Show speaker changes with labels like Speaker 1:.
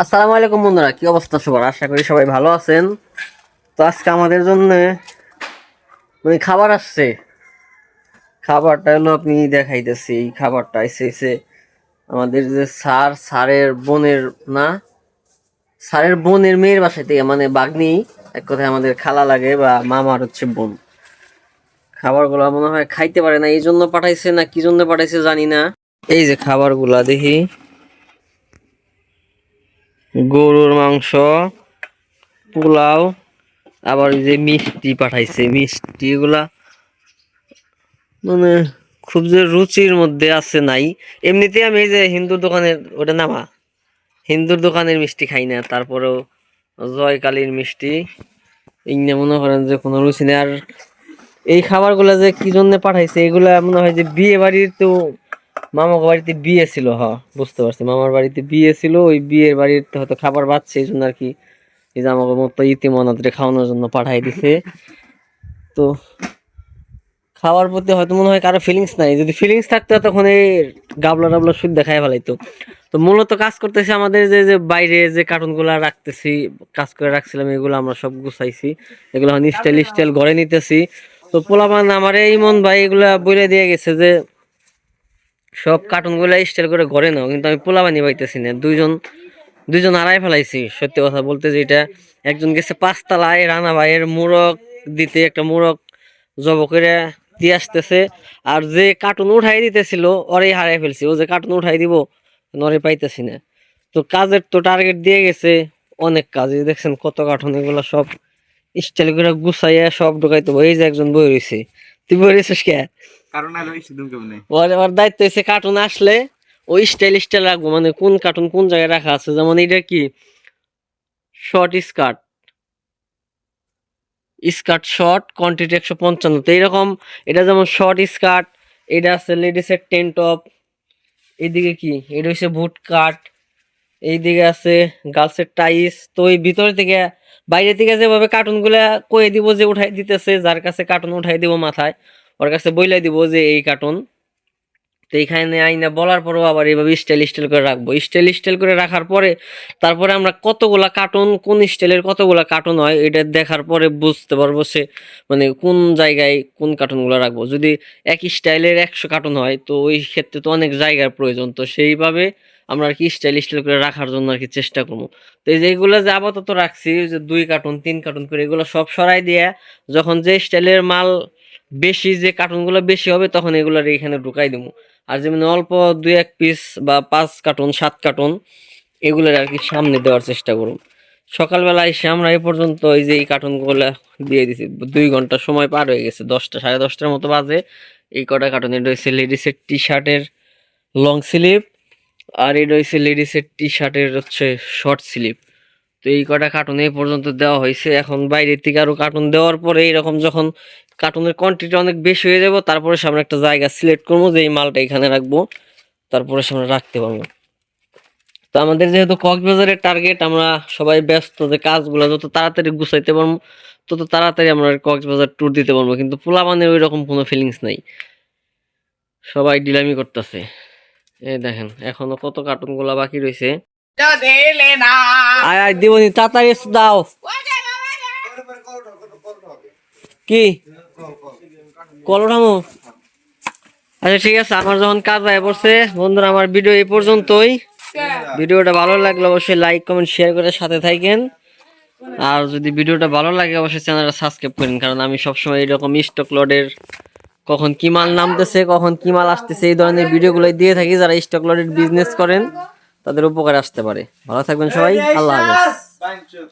Speaker 1: আসসালামু আলাইকুম বন্ধুরা, কি অবস্থা সবার? আশা করি সবাই ভালো আছেন। তো আজকে আমাদের জন্য মানে খাবার আসছে। খাবারটা হলো আপনি দেখাইতেছি, এই খাবারটা এসে আমাদের যে স্যার, স্যারের বোনের, না? স্যারের বোনের মেয়ের বাসায় থেকে মানে বাগনি, এক কথায় আমাদের খালা লাগে বা মামার হচ্ছে বোন। খাবারগুলো মনে হয় খাইতে পারে না, এই জন্য পাঠাইছে না, কি জন্য পাঠাইছে জানি না। এই যে খাবারগুলা দেখি। গরুর মাংস, পোলাও, আবার যে মিষ্টি পাঠাইছে, মিষ্টি এগুলা মানে খুব যে রুচির মধ্যে আছে নাই। এমনিতে আমি এই যে হিন্দুর দোকানের ওটা নামা, হিন্দুর দোকানের মিষ্টি খাই না, তারপরেও জয়কালীর মিষ্টি। ইংনে মনে করেন যে কোনো রুচি নেই। আর এই খাবারগুলা যে কি জন্য পাঠাইছে, এগুলা মনে হয় যে বিয়ে বাড়ির তো মামার বাড়িতে বিয়ে ছিল, হ, বুঝতে পারছি। মামার বাড়িতে বিয়ে ছিল, ওই বিয়ের বাড়িতে হয়তো খাবার বাচ্ছে, এই জন্য আর কি এই যে আমাকে মতো ইতিমনাদের খাওয়ানোর জন্য পাঠাই দিছে। তো খাওয়ার প্রতি হয়তো মনে হয় কারও ফিলিংস নাই। যদি ফিলিংস থাকতো, তখন এই গাবলা টাবলা সুদ খাই ফেলাইতো। তো মূলত কাজ করতেছি আমাদের যে যে বাইরে যে কার্টুনগুলো রাখতেছি, কাজ করে রাখছিলাম, এগুলো আমরা সব গুছাইছি। এগুলো এখন স্টাইল স্টাইল ঘরে নিতেছি। তো পোলাপান আমার এই মন ভাই এগুলা বলে দিয়ে গেছে যে সব কার্টুনগুলো স্টাইল করে ঘরে নাও, কিন্তু আমি পোলাপানি পাইতেছি না। দুইজন দুইজন আড়াই ফেলাইছি, সত্যি কথা বলতে যে এটা একজন গেছে পাঁচতলায়, রানা ভাইয়ের মোরগ দিতে, একটা মোরগ জব করে দিয়ে আসতেছে। আর যে কার্টুন উঠাই দিতেছিল, ওরেই হারাই ফেলছি। ও যে কার্টুন উঠাই দিব, নরে পাইতেছি না। তো কাজের তো টার্গেট দিয়ে গেছে অনেক কাজ। দেখছেন কত কার্টুন, এগুলো সব স্টাইল করে গুছাইয়া সব ঢুকাইতে। এই যে একজন বই রয়েছে। তুই বই রয়েছিস কে? কার্টুন আসলে ওই স্টাইল স্টাইল রাখব মানে কোন কার্টুন কোন জায়গায় রাখা আছে? যেমন এটা কি? Short skirt skirt short quantity একশো পঞ্চান্ন। তো এইরকম, এটা যেমন শর্ট স্কার্ট এটা আছে লেডিসের টেন টপ এইদিকে কি? এটা হচ্ছে বুট কাট এইদিকে আছে গার্লসের টাইস তো এই ভিতর থেকে, বাইরে থেকে যেভাবে কার্টুনগুলা কয়ে দিব যে উঠাই দিতেছে, যার কাছে কার্টুন উঠাই দিব মাথায় ওর কাছে বইলাই দিব যে এই কার্টুন তো এইখানে আইনা বলার পরেও আবার এইভাবে স্টাইল স্টাইল করে রাখব। স্টাইল স্টাইল করে রাখার পরে, তারপরে আমরা কতগুলা কার্টুন কোন স্টাইলের কতগুলা কার্টুন হয়, এটা দেখার পরে বুঝতে পারব সে মানে কোন জায়গায় কোন কার্টুনগুলো রাখব। যদি এক স্টাইলের একশো কার্টুন হয়, তো ওই ক্ষেত্রে তো অনেক জায়গার প্রয়োজন। তো সেইভাবে আমরা আর কি স্টাইল স্টাইল করে রাখার জন্য আর কি চেষ্টা করব। তো এই যে এগুলো যে আপাতত রাখছি যে দুই কার্টুন তিন কার্টুন করে এগুলো সব সরাই দিয়ে, যখন যে স্টাইলের মাল বেশি যে কার্টুনগুলো বেশি হবে, তখন এগুলো এখানে ঢুকাই দেবো আর যেমন অল্প দুই এক পিস বা পাঁচ কার্টুন, সাত কার্টুন, এগুলোর আর কি সামনে দেওয়ার চেষ্টা করুন। সকালবেলা এসে আমরা এই পর্যন্ত এই যে এই কার্টুনগুলো দিয়ে দিছি, দুই ঘণ্টা সময় পার হয়ে গেছে, দশটা, সাড়ে দশটার মতো বাজে। এই কটা কার্টুন, এটা হচ্ছে লেডিসের টি শার্টের লং স্লিভ আর এটা হচ্ছে লেডিসের টি শার্টের হচ্ছে শর্ট স্লিভ তো এই কটা কার্টুন এই পর্যন্ত দেওয়া হয়েছে। এখন বাইরের থেকে আরও কার্টুন দেওয়ার পরে এইরকম যখন কার্টুনের কোয়ান্টিটি অনেক বেশি হয়ে যাব, তারপরে সামনে একটা জায়গা সিলেক্ট করব যে এই মালটা এখানে রাখব। তারপরে সামনে রাখতে পারব। তো আমাদের যেহেতু কক্সবাজারের টার্গেট আমরা সবাই ব্যস্ত যে কাজগুলো, যত তাড়াতাড়ি গুছাইতে পারব, তত তাড়াতাড়ি আমরা কক্সবাজার ট্যুর দিতে পারব। কিন্তু পোলাবানের ওই রকম কোনো ফিলিংস নাই। সবাই ডিলামি করতেছে। এই দেখেন, এখনও কত কার্টুনগুলা বাকি রয়েছে। আয় আয় দিবনি তাড়াতাড়ি দাও। কি? কল উঠামো আচ্ছা ঠিক আছে আমার যখন কাজ হয়ে পড়ছে বন্ধুরা আমার ভিডিও এই পর্যন্তই। ভিডিওটা ভালো লাগলে অবশ্যই লাইক কমেন্ট শেয়ার করে সাথে থাকেন। আর যদি ভিডিওটা ভালো লাগে অবশ্যই চ্যানেলটা সাবস্ক্রাইব করেন কারণ আমি সবসময় এরকম স্টক লডের কখন কি মাল নামতেছে কখন কি মাল আসতেছে এই ধরনের ভিডিওগুলো দিয়ে থাকি যারা স্টক লডের বিজনেস করেন। তাদের উপকারে আসতে পারে। ভালো থাকবেন সবাই। আল্লাহ হাফেজ।